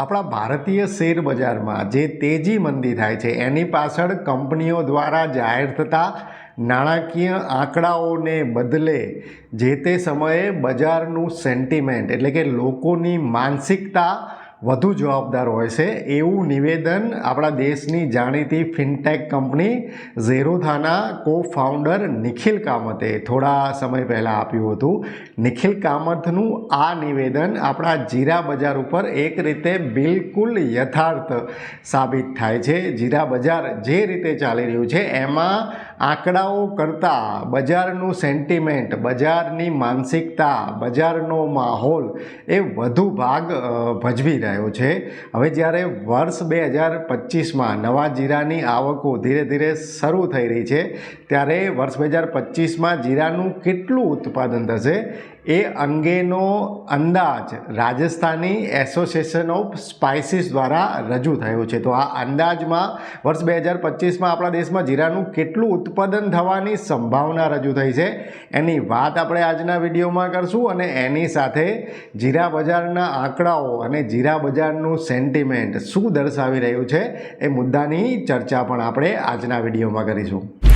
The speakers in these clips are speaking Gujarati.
આપણા ભારતીય શેર બજારમાં જે તેજી મંદી થાય છે, એની પાછળ કંપનીઓ દ્વારા જાહેર થતા નાણાકીય આંકડાઓને બદલે જે તે સમયે બજારનું સેન્ટિમેન્ટ એટલે કે લોકોની માનસિકતા વધુ જવાબદાર હોય છે. એવું નિવેદન આપણા દેશની જાણીતી ફિનટેક કંપની ઝેરોથાના કો ફાઉન્ડર નિખિલ કામતે થોડા સમય પહેલાં આપ્યું હતું. નિખિલ કામતનું આ નિવેદન આપણા જીરા બજાર ઉપર એક રીતે બિલકુલ યથાર્થ સાબિત થાય છે. જીરા બજાર જે રીતે ચાલી રહ્યું છે, એમાં આંકડાઓ કરતાં બજારનું સેન્ટિમેન્ટ, બજારની માનસિકતા, બજારનો માહોલ એ વધુ ભાગ ભજવી રહ્યો છે. હવે જ્યારે વર્ષ બે હજાર પચીસમાં નવા જીરાની આવકો ધીરે ધીરે શરૂ થઈ રહી છે ત્યારે વર્ષ બે હજાર પચીસમાં જીરાનું કેટલું ઉત્પાદન થશે એ અંગેનો અંદાજ રાજસ્થાની એસોસિએશન ઓફ સ્પાઇસીસ દ્વારા રજૂ થયો છે. તો આ અંદાજમાં વર્ષ બે હજાર પચીસમાં આપણા દેશમાં જીરાનું કેટલું ઉત્પાદન થવાની સંભાવના રજૂ થઈ છે એની વાત આપણે આજના વિડીયોમાં કરશું અને એની સાથે જીરા બજારના આંકડાઓ અને જીરા બજારનું સેન્ટિમેન્ટ શું દર્શાવી રહ્યું છે એ મુદ્દાની ચર્ચા પણ આપણે આજના વિડીયોમાં કરીશું.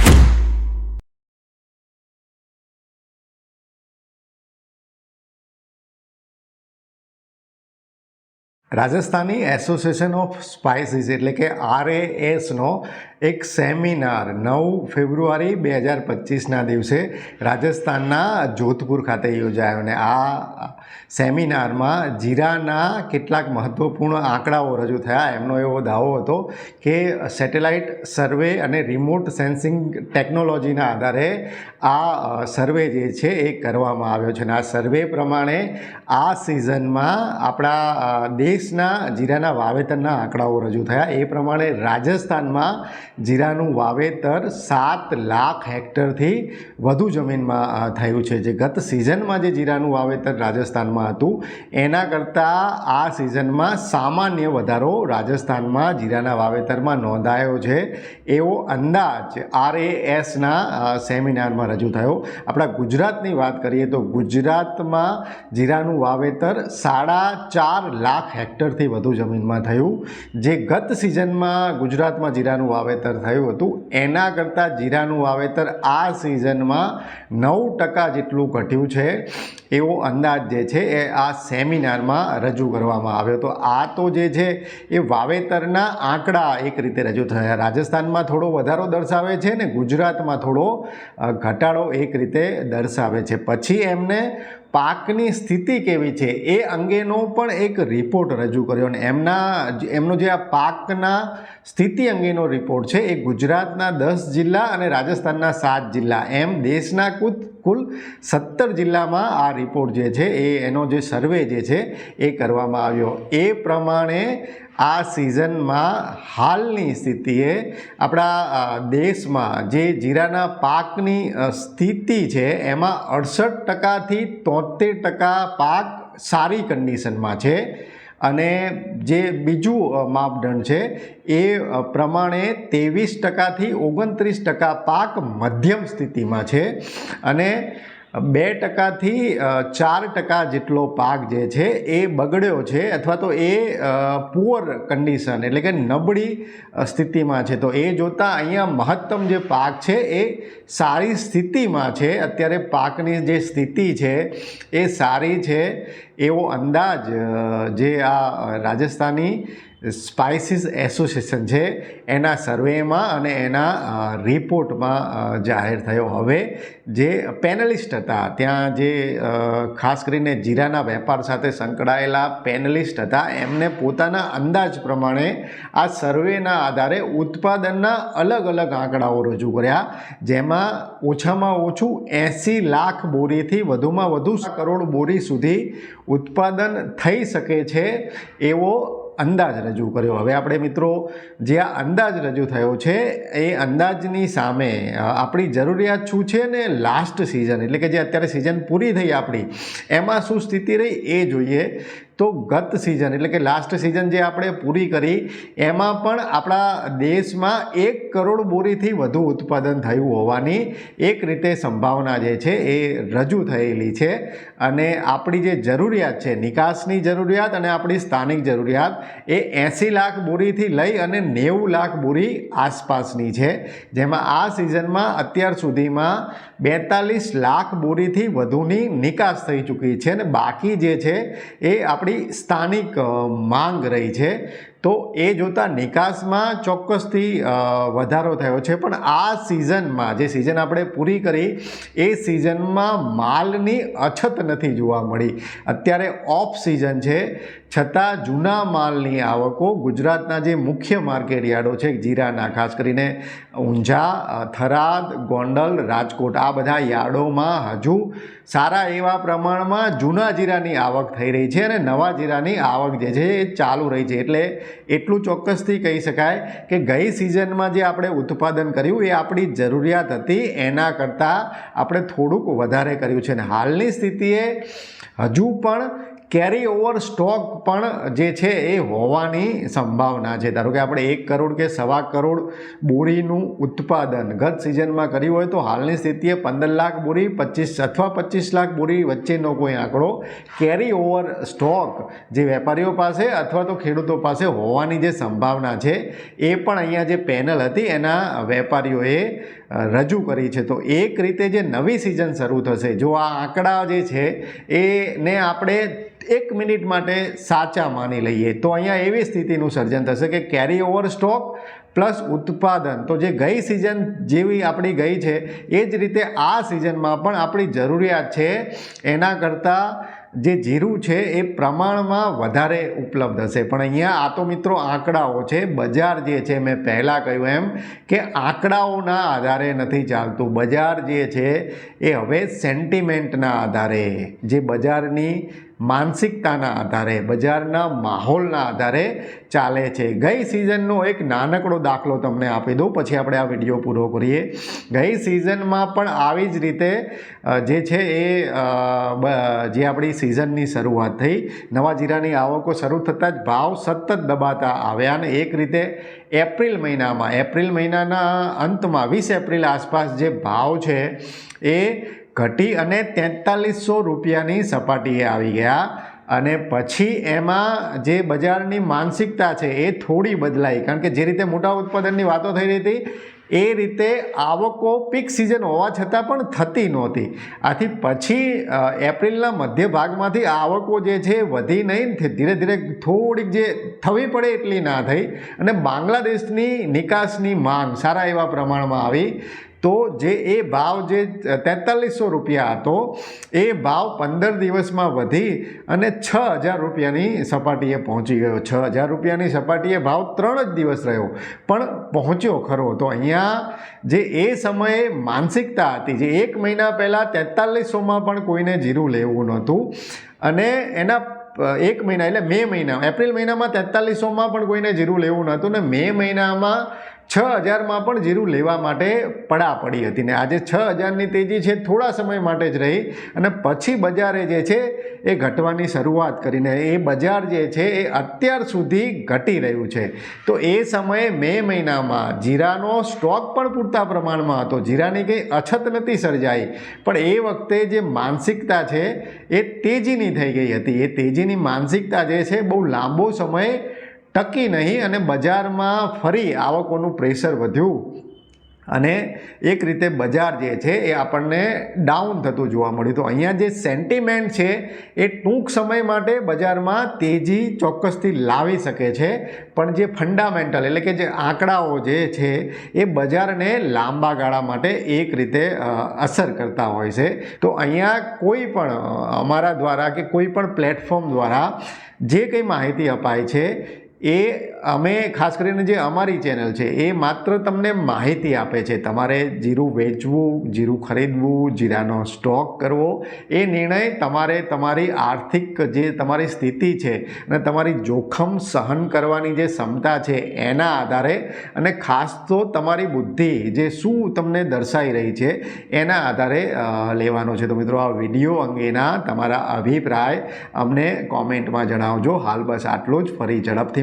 રાજસ્થાની એસોસિએશન ઓફ સ્પાઇસીસ એટલે કે આરએએસનો એક સેમિનાર નવ ફેબ્રુઆરી બે હજાર પચીસના દિવસે રાજસ્થાનના જોધપુર ખાતે યોજાયો અને આ સેમિનારમાં જીરાના કેટલાક મહત્ત્વપૂર્ણ આંકડાઓ રજૂ થયા. એમનો એવો દાવો હતો કે સેટેલાઇટ સર્વે અને રિમોટ સેન્સિંગ ટેકનોલોજીના આધારે આ સર્વે જે છે એ કરવામાં આવ્યો છે. અને આ સર્વે પ્રમાણે આ સિઝનમાં આપણા અ, દેશના જીરાના વાવેતરના આંકડાઓ રજૂ થયા. એ પ્રમાણે રાજસ્થાનમાં જીરાનું વાવેતર સાત લાખ હેક્ટરથી વધુ જમીનમાં થયું છે. જે ગત સિઝનમાં જે જીરાનું વાવેતર રાજસ્થાનમાં હતું, એના કરતાં આ સિઝનમાં સામાન્ય વધારો રાજસ્થાનમાં જીરાના વાવેતરમાં નોંધાયો છે. એવો અંદાજ આરએએસના સેમિનારમાં રજૂ થયો. આપણા ગુજરાતની વાત કરીએ તો ગુજરાતમાં જીરાનું વાવેતર સાડા ચાર લાખ હેક્ટરથી વધુ જમીનમાં થયું. જે ગત સિઝનમાં ગુજરાતમાં જીરાનું વાવેતર થયું હતું, એના કરતાં જીરાનું વાવેતર આ સિઝનમાં નવ ટકા જેટલું ઘટ્યું છે. એવો અંદાજ જે છે એ આ સેમિનારમાં રજૂ કરવામાં આવ્યો. તો આ તો જે છે એ વાવેતરના આંકડા એક રીતે રજૂ થયા. રાજસ્થાનમાં થોડો વધારો દર્શાવે છે ને ગુજરાતમાં થોડો ઘટાડો એક રીતે દર્શાવે છે. પછી એમને પાકની સ્થિતિ કેવી છે એ અંગેનો પણ એક રિપોર્ટ રજૂ કર્યો અને એમના એમનો જે આ પાકના સ્થિતિ અંગેનો રિપોર્ટ છે એ ગુજરાતના દસ જિલ્લા અને રાજસ્થાનના સાત જિલ્લા. એમ દેશના કુલ કુલ સત્તર જિલ્લામાં આ રિપોર્ટ જે છે એ એનો જે સર્વે જે છે એ કરવામાં આવ્યો. એ પ્રમાણે આ સિઝનમાં હાલની સ્થિતિએ આપણા દેશમાં જે જીરાના પાકની સ્થિતિ છે, એમાં અડસઠ ટકાથી તોતેર ટકા પાક સારી કન્ડિશનમાં છે. અને જે બીજું માપદંડ છે, એ પ્રમાણે ત્રેવીસ ટકાથી ઓગણત્રીસ ટકા પાક મધ્યમ સ્થિતિમાં છે. અને બે ટકાથી ચાર ટકા જેટલો પાક જે છે એ બગડ્યો છે અથવા તો એ પુઅર કન્ડિશન એટલે કે નબળી સ્થિતિમાં છે. તો એ જોતાં અહીંયા મહત્તમ જે પાક છે એ સારી સ્થિતિમાં છે. અત્યારે પાકની જે સ્થિતિ છે એ સારી છે. એવો અંદાજ જે આ રાજસ્થાની સ્પાઇસીસ એસોસિએશન છે, એના સર્વેમાં અને એના રિપોર્ટમાં જાહેર થયો. હવે જે પેનલિસ્ટ હતા, ત્યાં જે ખાસ કરીને જીરાના વેપાર સાથે સંકળાયેલા પેનલિસ્ટ હતા, એમને પોતાના અંદાજ પ્રમાણે આ સર્વેના આધારે ઉત્પાદનના અલગ અલગ આંકડાઓ રજૂ કર્યા, જેમાં ઓછામાં ઓછું એંસી લાખ બોરીથી વધુમાં વધુ કરોડ બોરી સુધી ઉત્પાદન થઈ શકે છે એવો અંદાજ રજૂ કર્યો. હવે આપણે મિત્રો, જે આ અંદાજ રજૂ થયો છે, એ અંદાજની સામે આપણી જરૂરિયાત શું છે ને લાસ્ટ સિઝન એટલે કે જે અત્યારે સિઝન પૂરી થઈ આપણી, એમાં શું સ્થિતિ રહી એ જોઈએ. તો ગત સિઝન એટલે કે લાસ્ટ સિઝન જે આપણે પૂરી કરી, એમાં પણ આપણા દેશમાં એક કરોડ બોરીથી વધુ ઉત્પાદન થયું હોવાની એક રીતે સંભાવના જે છે એ રજૂ થયેલી છે. અને આપણી જે જરૂરિયાત છે, નિકાસની જરૂરિયાત અને આપણી સ્થાનિક જરૂરિયાત, એ એંસી લાખ બોરીથી લઈ અને નેવું લાખ બોરી આસપાસની છે. જેમાં આ સિઝનમાં અત્યાર સુધીમાં બેતાલીસ લાખ બોરીથી વધુની નિકાસ થઈ ચૂકી છે અને બાકી જે છે એ આપણી સ્થાનિક માંગ રહી છે તો એ જોતાં નિકાસમાં ચોક્કસથી વધારો થયો છે. પણ આ સિઝનમાં, જે સિઝન આપણે પૂરી કરી, એ સિઝનમાં માલની અછત નથી જોવા મળી. અત્યારે ઓફ સિઝન છે. છતાં જૂના માલની આવકો ગુજરાતના જે મુખ્ય માર્કેટ યાર્ડો છે, જીરાના, ખાસ કરીને ઊંઝા થરાદ, ગોંડલ, રાજકોટ, આ બધા યાર્ડોમાં હજુ સારા એવા પ્રમાણમાં જૂના જીરાની આવક થઈ રહી છે અને નવા જીરાની આવક જે છે એ ચાલુ રહી છે. એટલે એટલું ચોક્કસથી કહી શકાય કે ગઈ સિઝનમાં જે આપણે ઉત્પાદન કર્યું એ આપણી જરૂરિયાત હતી, એના કરતાં આપણે થોડુંક વધારે કર્યું છે. અને હાલની સ્થિતિએ હજુ પણ કેરી ઓવર સ્ટોક પણ જે છે એ હોવાની સંભાવના છે. ધારો કે આપણે એક કરોડ કે સવા કરોડ બોરીનું ઉત્પાદન ગત સિઝનમાં કર્યું હોય તો હાલની સ્થિતિએ પંદર લાખ બોરી, પચીસ અથવા પચીસ લાખ બોરી વચ્ચેનો કોઈ આંકડો કેરી ઓવર સ્ટોક જે વેપારીઓ પાસે અથવા તો ખેડૂતો પાસે હોવાની જે સંભાવના છે એ પણ અહીંયા જે પેનલ હતી એના વેપારીઓએ રજૂ કરી છે. તો એક રીતે જે નવી સિઝન શરૂ થશે, જો આ આંકડા જે છે એને આપણે એક મિનિટ માટે સાચા માની લઈએ. તો અહીંયા એવી સ્થિતિનું સર્જન થશે કે કેરી ઓવર સ્ટોક પ્લસ ઉત્પાદન. તો જે ગઈ સિઝન જેવી આપણી ગઈ છે, એ જ રીતે આ સિઝનમાં પણ આપણી જરૂરિયાત છે, એના કરતાં જે જીરું છે, એ પ્રમાણમાં વધારે ઉપલબ્ધ હશે. પણ અહીંયા આ તો મિત્રો આંકડાઓ છે. બજાર જે છે, મેં પહેલાં કહ્યું એમ કે આંકડાઓના આધારે નથી ચાલતું. બજાર જે છે, એ હવે સેન્ટિમેન્ટના આધારે. જે બજારની માનસિકતાના આધારે, બજારના માહોલના આધારે ચાલે છે. ગઈ સિઝનનો એક નાનકડો દાખલો તમને આપી દઉં, પછી આપણે આ વીડિયો પૂરો કરીએ. ગઈ સિઝનમાં પણ આવી જ રીતે જે છે એ જે આપણી સિઝનની શરૂઆત થઈ, નવા જીરાની આવકો શરૂ થતાં જ ભાવ સતત દબાતા આવ્યા અને એક રીતે એપ્રિલ મહિનામાં, એપ્રિલ મહિનાના અંતમાં, વીસ એપ્રિલ આસપાસ જે ભાવ છે એ ઘટી અને તેતાલીસો રૂપિયાની સપાટીએ આવી ગયા અને પછી એમાં જે બજારની માનસિકતા છે એ થોડી બદલાઈ. કારણ કે જે રીતે મોટા ઉત્પાદનની વાતો થઈ રહી હતી, એ રીતે આવકો પીક સિઝન હોવા છતાં પણ થતી નહોતી. આથી પછી એપ્રિલના મધ્ય ભાગમાંથી આવકો જે છે વધી નહીં ધીરે ધીરે થોડીક જે થવી પડે એટલી ના થઈ અને બાંગ્લાદેશની નિકાસની માંગ સારા એવા પ્રમાણમાં આવી. તો જે એ ભાવ જે તેતાલીસો રૂપિયા હતો, એ ભાવ પંદર દિવસમાં વધી અને છ હજાર રૂપિયાની સપાટીએ પહોંચી ગયો. છ હજાર રૂપિયાની સપાટીએ ભાવ ત્રણ જ દિવસ રહ્યો. પણ પહોંચ્યો ખરો. તો અહીંયા જે એ સમયે માનસિકતા હતી, જે એક મહિના પહેલાં તેતાલીસોમાં પણ કોઈને જીરું લેવું નહોતું અને એના એક મહિના એટલે મે મહિના, એપ્રિલ મહિનામાં તેતાલીસોમાં પણ કોઈને જીરું લેવું નહોતું ને મે મહિનામાં છ હજારમાં પણ જીરું લેવા માટે પડા પડી હતી ને આજે છ હજારની તેજી છે, થોડા સમય માટે જ રહી અને પછી બજારે જે છે, એ ઘટવાની શરૂઆત કરીને એ બજાર જે છે, એ અત્યાર સુધી ઘટી રહ્યું છે. તો એ સમયે મે મહિનામાં જીરાનો સ્ટોક પણ પૂરતા પ્રમાણમાં હતો. જીરાની કંઈ અછત નથી સર્જાઈ, પણ એ વખતે જે માનસિકતા છે, એ તેજીની થઈ ગઈ હતી. એ તેજીની માનસિકતા જે છે, બહુ લાંબો સમય ટકી નહીં અને બજારમાં ફરી આવકોનું પ્રેશર વધ્યું. અને એક રીતે બજાર જે છે એ આપણને ડાઉન થતું જોવા મળ્યું. તો અહીંયા જે સેન્ટિમેન્ટ છે એ ટૂંક સમય માટે બજારમાં તેજી ચોક્કસથી લાવી શકે છે. પણ જે ફંડામેન્ટલ એટલે કે જે આંકડાઓ જે છે એ બજારને લાંબા ગાળા માટે એક રીતે અસર કરતા હોય છે. તો અહીંયા કોઈ પણ અમારા દ્વારા કે કોઈ પણ પ્લેટફોર્મ દ્વારા જે કંઈ માહિતી અપાય છે એ અમે ખાસ કરીને જે અમારી ચેનલ છે, એ માત્ર તમને માહિતી આપે છે. તમારે જીરું વેચવું, જીરું ખરીદવું, જીરાનો સ્ટોક કરવો, એ નિર્ણય તમારે તમારી આર્થિક જે તમારી સ્થિતિ છે અને તમારી જોખમ સહન કરવાની જે ક્ષમતા છે, એના આધારે અને ખાસ તો તમારી બુદ્ધિ જે શું તમને દર્શાવી રહી છે, એના આધારે લેવાનો છે. તો મિત્રો, આ વીડિયો અંગેના તમારા અભિપ્રાય અમને કોમેન્ટમાં જણાવજો. હાલ બસ આટલું જ. ફરી ઝડપથી